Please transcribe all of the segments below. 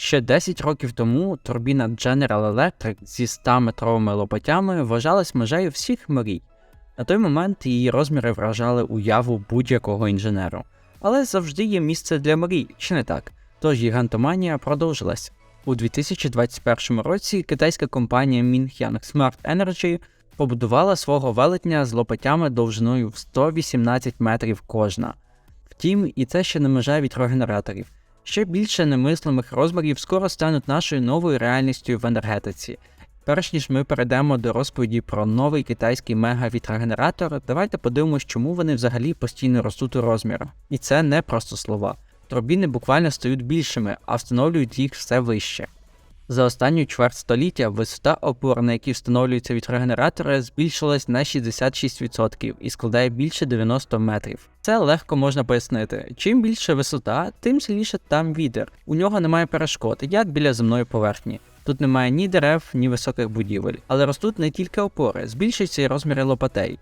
Ще 10 років тому турбіна General Electric зі 100-метровими лопатями вважалась межею всіх мрій. На той момент її розміри вражали уяву будь-якого інженеру. Але завжди є місце для мрій, чи не так? Тож гігантоманія продовжилась. У 2021 році китайська компанія Minhyang Smart Energy побудувала свого велетня з лопатями довжиною в 118 метрів кожна. Втім, і це ще не межа вітрогенераторів. Ще більше немислимих розмірів скоро стануть нашою новою реальністю в енергетиці. Перш ніж ми перейдемо до розповіді про новий китайський мега-вітрогенератор, давайте подивимось, чому вони взагалі постійно ростуть у розмірах. І це не просто слова. Турбіни буквально стають більшими, а встановлюють їх все вище. За останню чверть століття висота опор, на які встановлюються вітрогенератори, збільшилась на 66% і складає більше 90 метрів. Це легко можна пояснити. Чим більше висота, тим сильніше там вітер. У нього немає перешкод, як біля земної поверхні. Тут немає ні дерев, ні високих будівель, але ростуть не тільки опори, збільшуються і розміри лопатей.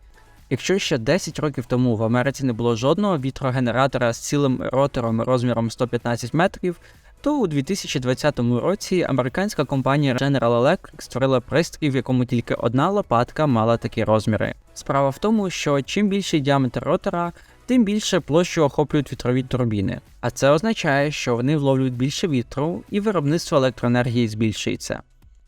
Якщо ще 10 років тому в Америці не було жодного вітрогенератора з цілим ротором розміром 115 метрів, то у 2020 році американська компанія General Electric створила пристрій, в якому тільки одна лопатка мала такі розміри. Справа в тому, що чим більший діаметр ротора, тим більше площу охоплюють вітрові турбіни. А це означає, що вони вловлюють більше вітру і виробництво електроенергії збільшується.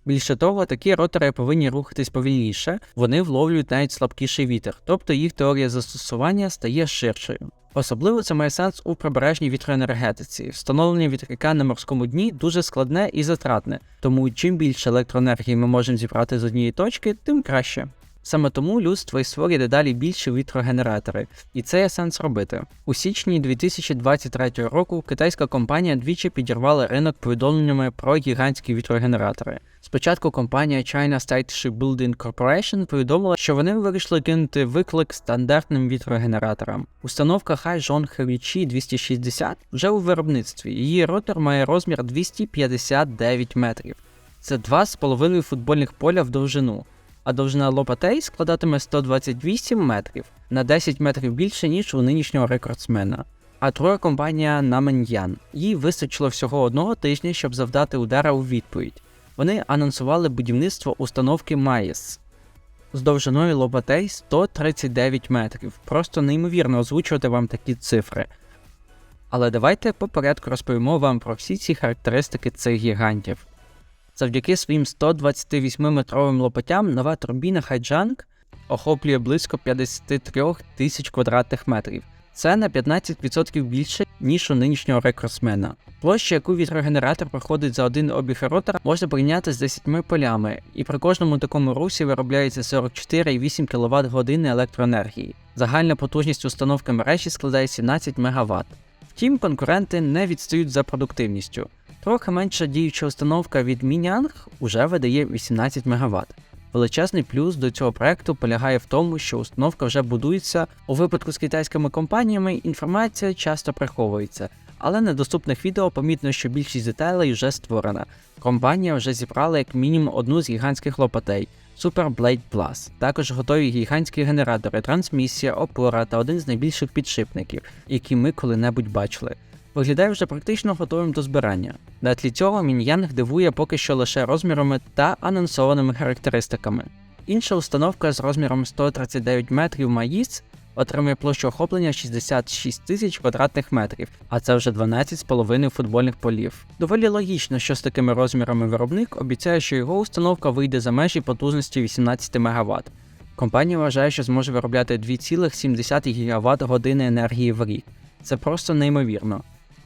Більше того, такі ротори повинні рухатись повільніше, вони вловлюють навіть слабкіший вітер, тобто їх теорія застосування стає ширшою. Особливо це має сенс у прибережній вітроенергетиці. Встановлення вітряка на морському дні дуже складне і затратне, тому чим більше електроенергії ми можемо зібрати з однієї точки, тим краще. Саме тому людство і створює дедалі більші вітрогенератори, і це є сенс робити. У січні 2023 року китайська компанія двічі підірвала ринок повідомленнями про гігантські вітрогенератори. Спочатку компанія China State Shipbuilding Corporation повідомила, що вони вирішили кинути виклик стандартним вітрогенераторам. Установка Haijong Heavy 260 вже у виробництві. Її ротор має розмір 259 метрів. Це 2,5 футбольних поля в довжину а довжина лопатей складатиме 128 метрів на 10 метрів більше, ніж у нинішнього рекордсмена. А друга компанія Намен'ян. Їй вистачило всього одного тижня, щоб завдати удара у відповідь. Вони анонсували будівництво установки Маєс з довжиною лопатей 139 метрів. Просто неймовірно озвучувати вам такі цифри. Але давайте по порядку розповімо вам про всі ці характеристики цих гігантів. Завдяки своїм 128-метровим лопатям нова турбіна Хайджанг охоплює близько 53 тисяч квадратних метрів. Це на 15% більше, ніж у нинішнього рекордсмена. Площа, яку вітрогенератор проходить за один обіг ротора, можна порівняти з 10 полями, і при кожному такому русі виробляється 44,8 кВт години електроенергії. Загальна потужність установки мережі складає 17 МВт. Втім, конкуренти не відстають за продуктивністю. Трохи менша діюча установка від Мінянг уже видає 18 МВт. Величезний плюс до цього проекту полягає в тому, що установка вже будується. У випадку з китайськими компаніями інформація часто приховується, але на доступних відео помітно, що більшість деталей вже створена. Компанія вже зібрала як мінімум одну з гігантських лопатей Super Blade Plus. Також готові гігантські генератори, трансмісія, опора та один з найбільших підшипників, які ми коли-небудь бачили виглядає вже практично готовим до збирання. На тлі цього Мін'янг дивує поки що лише розмірами та анонсованими характеристиками. Інша установка з розміром 139 метрів Маїс отримує площу охоплення 66 тисяч квадратних метрів, а це вже 12,5 футбольних полів. Доволі логічно, що з такими розмірами виробник обіцяє, що його установка вийде за межі потужності 18 МВт. Компанія вважає, що зможе виробляти 2,7 ГВт години енергії в рік. Це просто неймовірно.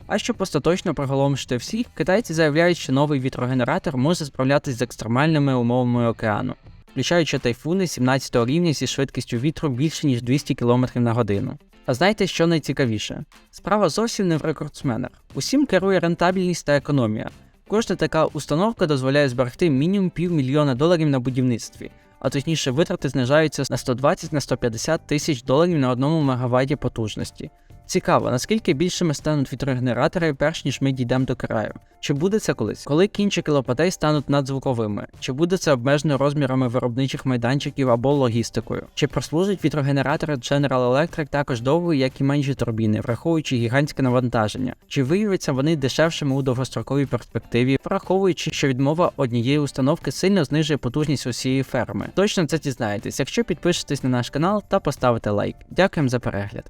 А щоб остаточно приголомшити всіх, китайці заявляють, що новий вітрогенератор може справлятися з екстремальними умовами океану, включаючи тайфуни 17 рівня зі швидкістю вітру більше ніж 200 км на годину. А знаєте, що найцікавіше? Справа зовсім не в рекордсменах. Усім керує рентабельність та економія. Кожна така установка дозволяє зберегти мінімум півмільйона доларів на будівництві, а точніше витрати знижаються на 120 на 150 тисяч доларів на одному мегаватті потужності. Цікаво, наскільки більшими стануть вітрогенератори, перш ніж ми дійдемо до краю. Чи буде це колись? Коли кінчики лопатей стануть надзвуковими? Чи буде це обмежено розмірами виробничих майданчиків або логістикою? Чи прослужать вітрогенератори General Electric також довго, як і менші турбіни, враховуючи гігантське навантаження? Чи виявляться вони дешевшими у довгостроковій перспективі, враховуючи, що відмова однієї установки сильно знижує потужність усієї ферми? Точно це дізнаєтесь, якщо підпишетесь на наш канал та поставите лайк. Дякуємо за перегляд.